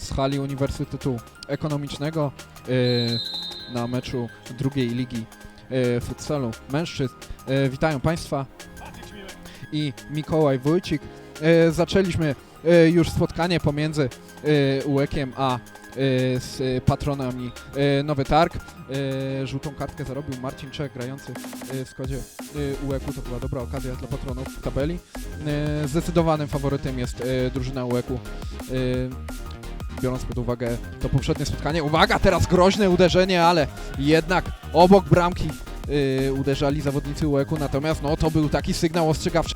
z hali Uniwersytetu Ekonomicznego y, na meczu drugiej ligi y, futsalu mężczyzn. Y, Witają Państwa i Mikołaj Wójcik. Y, Zaczęliśmy y, już spotkanie pomiędzy y, UEK-iem a y, z patronami y, Nowy Targ. Y, Żółtą kartkę zarobił Marcin Czech, grający w składzie UEK-u. To była dobra okazja dla patronów w tabeli. Zdecydowanym faworytem jest drużyna UEK-u. Biorąc pod uwagę to poprzednie spotkanie. Uwaga, teraz groźne uderzenie, ale jednak obok bramki y, uderzali zawodnicy UEK-u. Natomiast no, to był taki sygnał ostrzegawczy.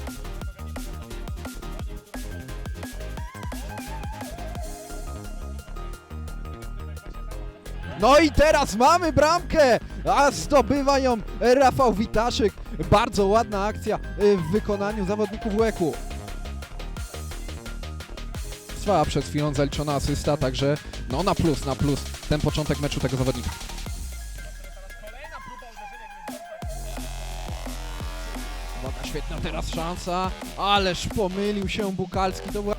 No i teraz mamy bramkę, a zdobywa ją Rafał Witaszyk. Bardzo ładna akcja y, w wykonaniu zawodników łeku. Trwała przed chwilą zaliczona asysta, także no na plus, na plus ten początek meczu tego zawodnika. Uwaga, świetna teraz szansa, ależ pomylił się Bukalski, to była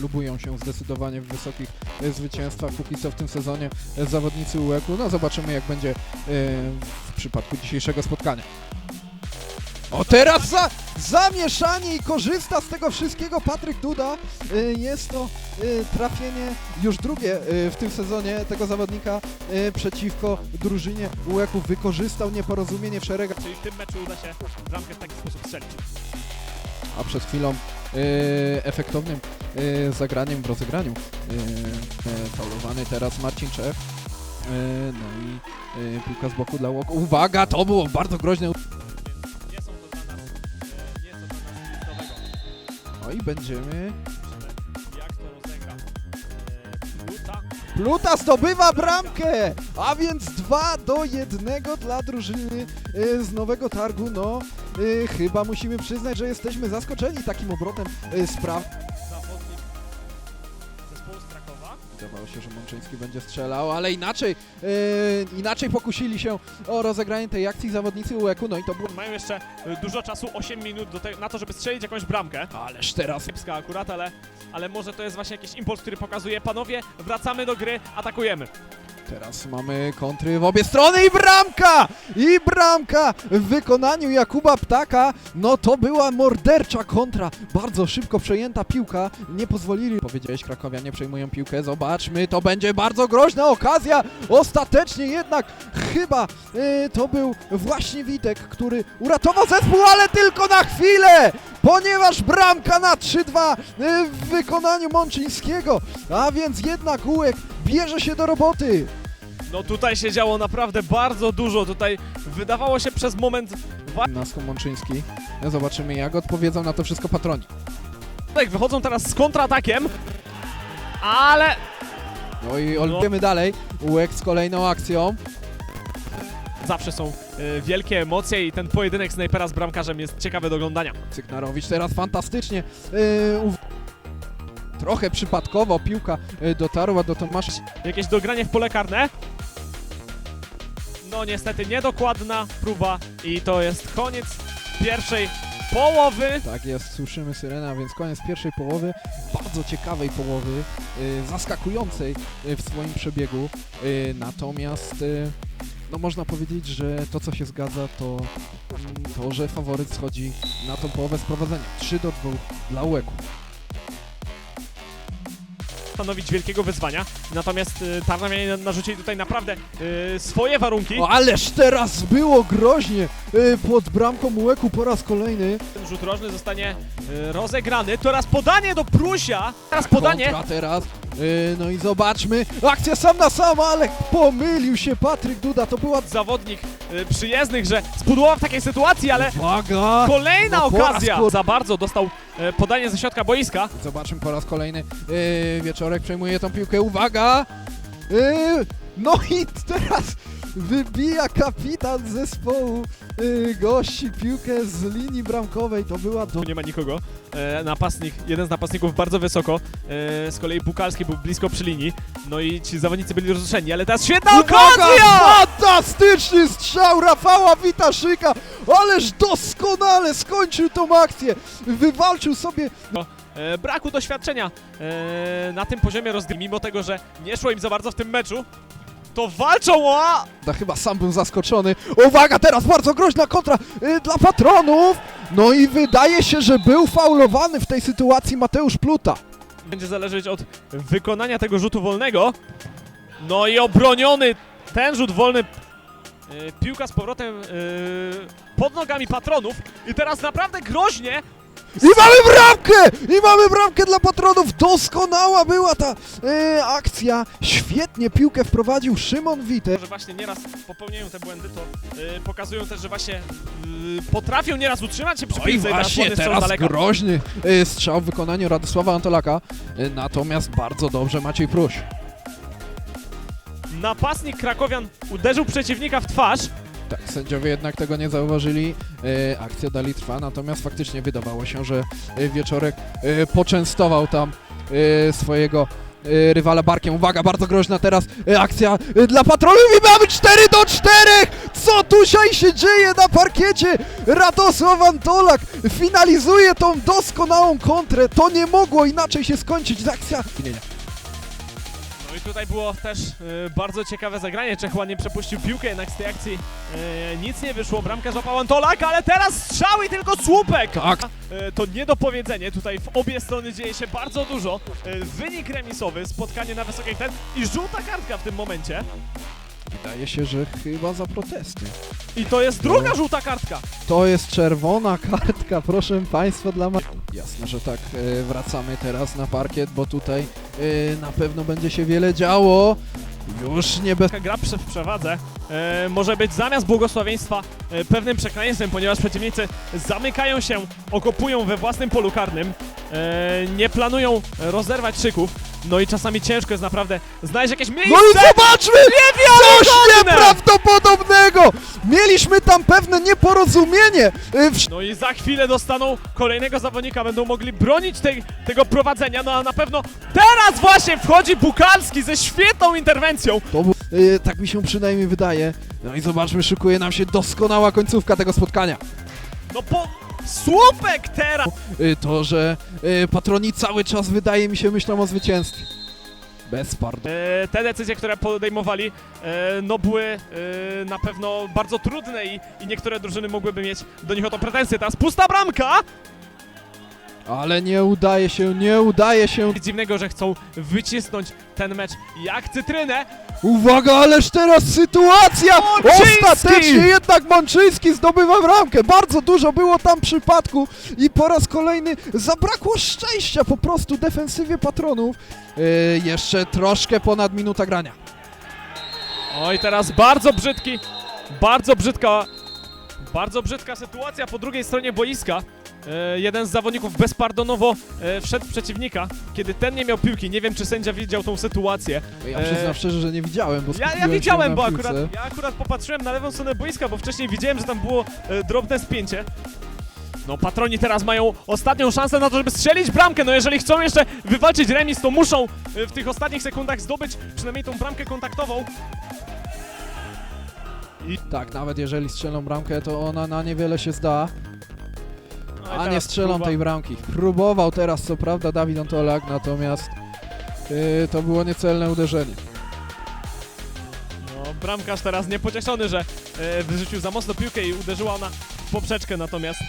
lubują się zdecydowanie w wysokich e, zwycięstwach póki co w tym sezonie e, zawodnicy UEK-u. No zobaczymy jak będzie e, w przypadku dzisiejszego spotkania. O teraz za, zamieszanie i korzysta z tego wszystkiego Patryk Duda. E, Jest to e, trafienie już drugie e, w tym sezonie tego zawodnika przeciwko drużynie UEK-u. Wykorzystał nieporozumienie w szeregach. Czyli w tym meczu uda się bramkę w taki sposób strzelić. a przed chwilą efektownym zagraniem w rozegraniu faulowany teraz Marcin Czech. No i piłka z boku dla Łok. Uwaga, to było bardzo groźne. No i będziemy... E, Pluta. Zdobywa bramkę! A więc 2 do 1 dla drużyny e, z Nowego Targu. No, e, chyba musimy przyznać, że jesteśmy zaskoczeni takim obrotem spraw. Się, że Mączyński będzie strzelał, ale inaczej, e, inaczej pokusili się o rozegranie tej akcji zawodnicy UEK-u, no i to było... Mają jeszcze e, dużo czasu, 8 minut na to, żeby strzelić jakąś bramkę. Ależ teraz Kiepska akurat, ale, ale może to jest właśnie jakiś impuls, który pokazuje, panowie, wracamy do gry, atakujemy. Teraz mamy kontry w obie strony i bramka! I bramka w wykonaniu Jakuba Ptaka. No to była mordercza kontra. Bardzo szybko przejęta piłka. Nie pozwolili. Powiedziałeś, Krakowianie przejmują piłkę. Zobaczmy, to będzie bardzo groźna okazja. Ostatecznie jednak chyba y, to był właśnie Witek, który uratował zespół, ale tylko na chwilę! Ponieważ bramka na 3-2 y, w wykonaniu Mączyńskiego. A więc jednak Ułek bierze się do roboty. No tutaj się działo naprawdę bardzo dużo, tutaj wydawało się przez moment... Nasko Mączyński. No zobaczymy jak odpowiedzą na to wszystko patroni. Tak, wychodzą teraz z kontratakiem, ale No i olbiemy dalej. Ułek z kolejną akcją. zawsze są e, wielkie emocje i ten pojedynek snajpera z bramkarzem jest ciekawy do oglądania. Cyknarowicz teraz fantastycznie. Uw- Trochę przypadkowo piłka yy, dotarła do Tomasza. Jakieś dogranie w pole karne? No niestety niedokładna próba i to jest koniec pierwszej połowy. Tak jest, słyszymy syrenę, a więc koniec pierwszej połowy. Bardzo ciekawej połowy, yy, zaskakującej yy, w swoim przebiegu. Yy, natomiast yy, no można powiedzieć, że to co się zgadza to to, że faworyt schodzi na tą połowę sprowadzenia. 3 do 2 dla Ułeku. Stanowić wielkiego wyzwania. Natomiast y, Tarnamianie narzucili tutaj naprawdę y, swoje warunki. O, ależ teraz było groźnie pod bramką Ułeku po raz kolejny. Ten rzut rożny zostanie y, rozegrany. Teraz podanie do Prusia. Teraz podanie. Kontra teraz. Y, no i zobaczmy. Akcja sam na sam, ale pomylił się Patryk Duda. To była Zawodnik przyjezdnych, że spudłował w takiej sytuacji, ale Uwaga! kolejna No okazja. kol- Za bardzo dostał podanie ze środka boiska. Zobaczymy po raz kolejny. Wieczorek przejmuje tą piłkę. Uwaga! No i teraz wybija kapitan zespołu yy, gości piłkę z linii bramkowej. To była do... Tu nie ma nikogo. E, napastnik, jeden z napastników bardzo wysoko. E, z kolei Bukalski był blisko przy linii. No i ci zawodnicy byli rozruszeni, ale teraz świetna okazja! Fantastyczny strzał Rafała Witaszyka! Ależ doskonale skończył tą akcję! Wywalczył sobie E, e, braku doświadczenia e, na tym poziomie rozgrywki, mimo tego, że nie szło im za bardzo w tym meczu, to walczą o... Da chyba sam był zaskoczony. Uwaga, teraz bardzo groźna kontra y, dla patronów. No i wydaje się, że był faulowany w tej sytuacji Mateusz Pluta. Będzie zależeć od wykonania tego rzutu wolnego. No i obroniony ten rzut wolny. E, piłka z powrotem e, pod nogami patronów. I teraz naprawdę groźnie. I mamy bramkę! I mamy bramkę dla patronów! Doskonała była ta y, akcja. Świetnie piłkę wprowadził Szymon Wite. Że właśnie nieraz popełniają te błędy, to e, pokazują też, że właśnie e, potrafią nieraz utrzymać się przy No i piłce właśnie teraz groźny y, strzał w wykonaniu Radosława Antolaka. Y, natomiast bardzo dobrze Maciej Pruś. Napastnik Krakowian uderzył przeciwnika w twarz. Tak, sędziowie jednak tego nie zauważyli. E, akcja dalej trwa, natomiast faktycznie wydawało się, że e, Wieczorek e, poczęstował tam swojego rywala barkiem. Uwaga, bardzo groźna teraz akcja dla patronów i mamy 4 do 4! Co tutaj się dzieje na parkiecie? Radosław Antolak finalizuje tą doskonałą kontrę. To nie mogło inaczej się skończyć. Akcja... No i tutaj było też e, bardzo ciekawe zagranie. Czech ładnie przepuścił piłkę, jednak z tej akcji e, nic nie wyszło. Bramkę złapał Antolak, ale teraz strzał i tylko słupek! Tak. E, to niedopowiedzenie. Tutaj w obie strony dzieje się bardzo dużo. E, wynik remisowy, spotkanie na wysokiej ten i żółta kartka w tym momencie. Wydaje się, że chyba za protesty. I to jest druga żółta kartka. To jest czerwona kartka, proszę Państwa, dla Ma... Jasne, że tak. e, Wracamy teraz na parkiet, bo tutaj na pewno będzie się wiele działo. Już nie bez... Gra w przewadze e, może być zamiast błogosławieństwa e, pewnym przekleństwem, ponieważ przeciwnicy zamykają się, okopują we własnym polu karnym, e, nie planują rozerwać szyków, no i czasami ciężko jest naprawdę znaleźć jakieś miejsce. No i zobaczmy! Coś nieprawdopodobnego! Mieliśmy tam pewne nieporozumienie. W... No i za chwilę dostaną kolejnego zawodnika, będą mogli bronić tej, tego prowadzenia, no a na pewno teraz właśnie wchodzi Bukalski ze świetną interwencją. To był, e, tak mi się przynajmniej wydaje. No i zobaczmy, szykuje nam się doskonała końcówka tego spotkania. No po... Słupek teraz! E, To, że e, patroni cały czas wydaje mi się myślą o zwycięstwie. Bez pardonu. E, te decyzje, które podejmowali, e, no były e, na pewno bardzo trudne i, i niektóre drużyny mogłyby mieć do nich o to pretensje. Teraz pusta bramka! Ale nie udaje się, nie udaje się. Nic dziwnego, że chcą wycisnąć ten mecz jak cytrynę. Uwaga, ależ teraz sytuacja! Mączyński! Ostatecznie jednak Mączyński zdobywa bramkę. Bardzo dużo było tam przypadku i po raz kolejny zabrakło szczęścia po prostu defensywie patronów. Yy, jeszcze troszkę ponad minuta grania. Oj, teraz bardzo brzydki, bardzo brzydka, bardzo brzydka sytuacja po drugiej stronie boiska. E, jeden z zawodników bezpardonowo e, wszedł w przeciwnika, kiedy ten nie miał piłki. Nie wiem, czy sędzia widział tą sytuację. Ja Eee, przyznam szczerze, że nie widziałem, bo Ja, skupiłem ja się widziałem, na bo piłce. akurat, ja akurat popatrzyłem na lewą stronę boiska, bo wcześniej widziałem, że tam było e, drobne spięcie. No, patroni teraz mają ostatnią szansę na to, żeby strzelić bramkę. No, jeżeli chcą jeszcze wywalczyć remis, to muszą e, w tych ostatnich sekundach zdobyć przynajmniej tą bramkę kontaktową. Tak, nawet jeżeli strzelą bramkę, to ona na niewiele się zda, No i a nie teraz strzelą próba. tej bramki. Próbował teraz co prawda Dawid Antolak, natomiast yy, to było niecelne uderzenie. No, bramkarz teraz niepocieszony, że e, wyrzucił za mocno piłkę i uderzyła ona w poprzeczkę, natomiast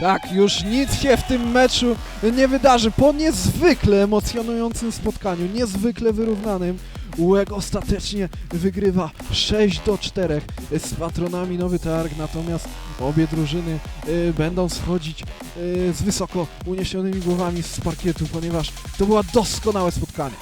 Tak, już nic się w tym meczu nie wydarzy. Po niezwykle emocjonującym spotkaniu, niezwykle wyrównanym, UEG ostatecznie wygrywa 6 do 4 z patronami Nowy Targ, natomiast obie drużyny y, będą schodzić y, z wysoko uniesionymi głowami z parkietu, ponieważ to było doskonałe spotkanie.